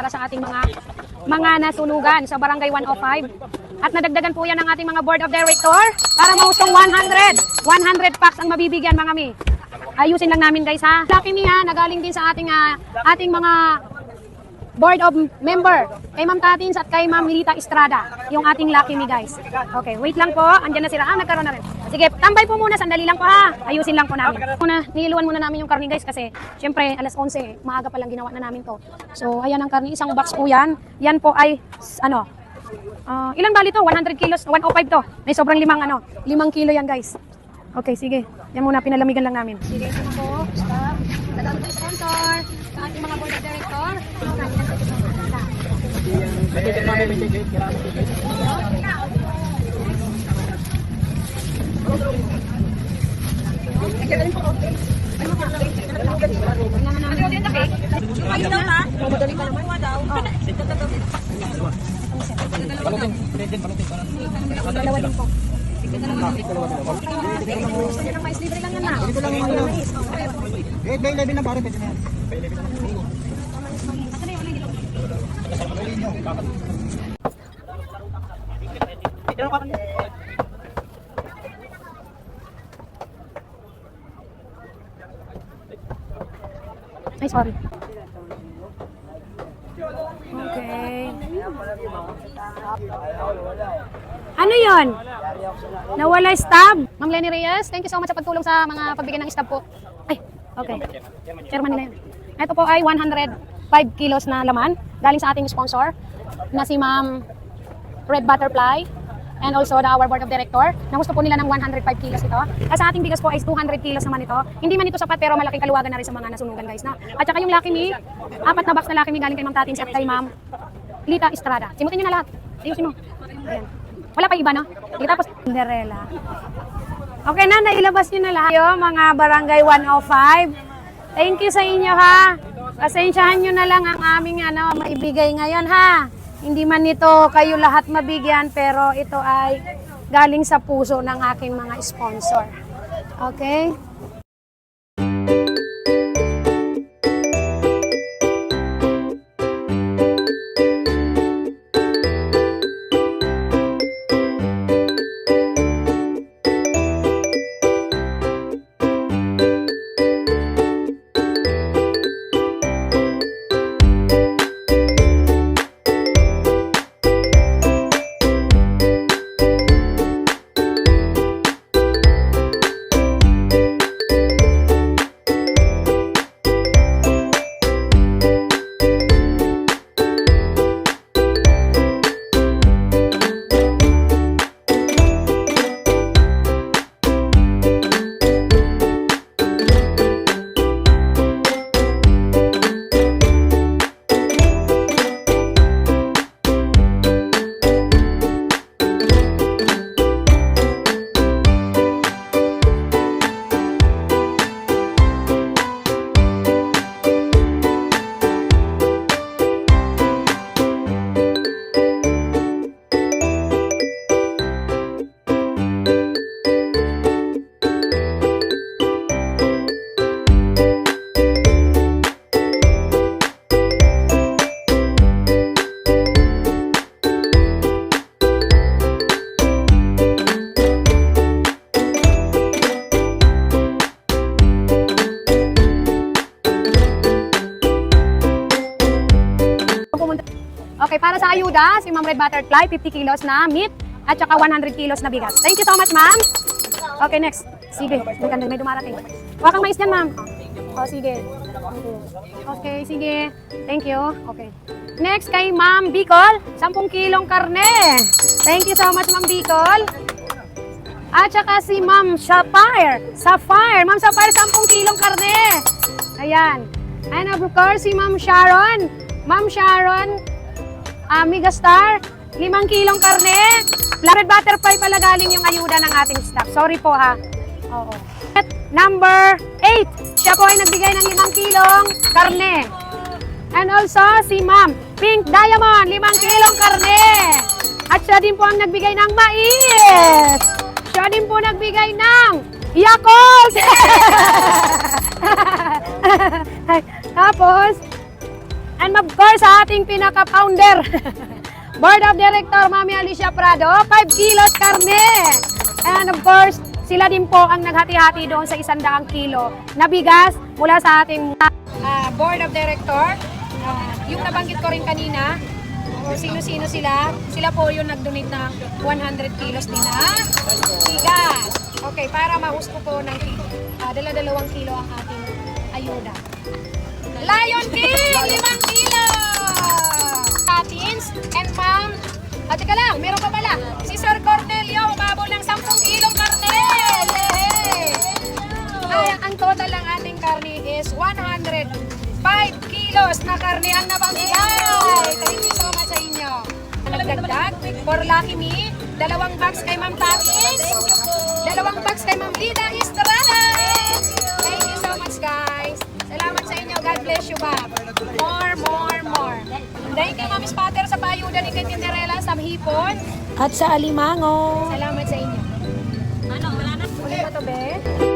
para sa ating mga mga nasunugan sa Barangay 105. At nadagdagan po yan ng ating mga Board of Director para mahustong 100. 100 packs ang mabibigyan mga mi. Ayusin lang namin guys ha. Lucky me ha, nagaling din sa ating ah, ating mga board of member kay Ma'am Tatins at kay Ma'am Milita Estrada, yung ating lucky me guys. Okay, wait lang po. Andiyan na sila. Ah, nagkaroon na rin. Sige, tambay po muna. Sandali lang po ha. Ayusin lang po namin. Muna, niluwan muna namin yung karni guys kasi syempre alas 11, maaga pa lang ginawa na namin to. So, ayan ang karni. Isang box po yan. Yan po ay, ano, ah, ilang bali to? 100 kilos, 105 to. May sobrang limang ano, limang kilo yan guys. Okay, sige. Yan muna, pinalamigan lang namin. Sige, po. Stop. Dadaan po yung sponsor sa ating mga board of director. Dalawa din po. Mais libre lang yan na. Libre lang yan na. Eh, bay 11 na pare, pwede na yan. Ay, sorry. Okay. Ano yon? Nawala stab? Ma'am Lenny Reyes, thank you so much sa pagtulong sa mga pagbigay ng stab po. Ay, okay. Chairman nila yun. Ito po ay 105 kilos na laman galing sa ating sponsor na si Ma'am Red Butterfly and also the our board of director na gusto po nila ng 105 kilos ito. At sa ating bigas po ay 200 kilos naman ito. Hindi man ito sapat pero malaking kaluwagan na rin sa mga nasunugan guys. No? At saka yung Lucky Me, apat na box na Lucky Me galing kay Ma'am Tatins at kay Ma'am Lita Estrada. Simutin nyo na lahat. Ayusin mo. Ayan. Wala pa iba, no? Sige, tapos Cinderella. Okay na, nailabas nyo na lahat. Yo, mga barangay 105. Thank you sa inyo, ha? Pasensyahan nyo na lang ang aming ano, maibigay ngayon, ha? Hindi man ito kayo lahat mabigyan, pero ito ay galing sa puso ng aking mga sponsor. Okay? Okay, para sa ayuda, si Ma'am Red Butterfly, 50 kilos na meat at saka 100 kilos na bigas. Thank you so much, ma'am. Okay, next. Sige, may, ganda- may dumarating. Huwag kang mais dyan, ma'am. O, sige. Okay, sige. Thank you. Okay. Next kay Ma'am Bicol, 10 kilong karne. Thank you so much, Ma'am Bicol. At saka si Ma'am Sapphire. Sapphire. Ma'am Sapphire, 10 kilong karne. Ayan. And of course, si Ma'am Sharon. Ma'am Sharon, ah, Megastar, 5 kilong karne. Red Butterfly pala galing yung ayuda ng ating staff. Sorry po ha. Oo. At number 8, siya po ay nagbigay ng 5 kilong karne. And also, si Ma'am Pink Diamond, 5 kilong karne. At siya din po ang nagbigay ng mais. Siya din po nagbigay ng Yakult. Tapos, And of course, sa ating pinaka-founder, Board of Director, Mami Alicia Prado, 5 kilos karne. And of course, sila din po ang naghati-hati doon sa isandaang kilo na bigas mula sa ating ah, Board of Director. Ah, yung nabanggit ko rin kanina, kung sino-sino sila, sila po yung nag-donate ng 100 kilos din na bigas. Okay, para mahusto po ng. Ah, dala-dalawang kilo ang ating ayuda. Lion King, 5 kilo! Tatins and ma'am, at teka lang, meron pa pala. Si Sir Cornelio, umabol ng 10 kilong karne! Yay! Ay, ang total ng ating karne is 105 kilos na karne ang nabamigay. Thank you so much sa inyo. Nagdagdag, for Lucky Me, dalawang bags kay Ma'am Tatins, dalawang bags kay Ma'am Lida Estrada. Thank you so much guys. Salamat sa inyo. God bless you, Bob. More, more, more. Thank you, Ma'am Spatter, sa payuda ni Tinderella sa Hipon. At sa Alimango. Salamat sa inyo. Ano, wala na? Ulit ba to, be?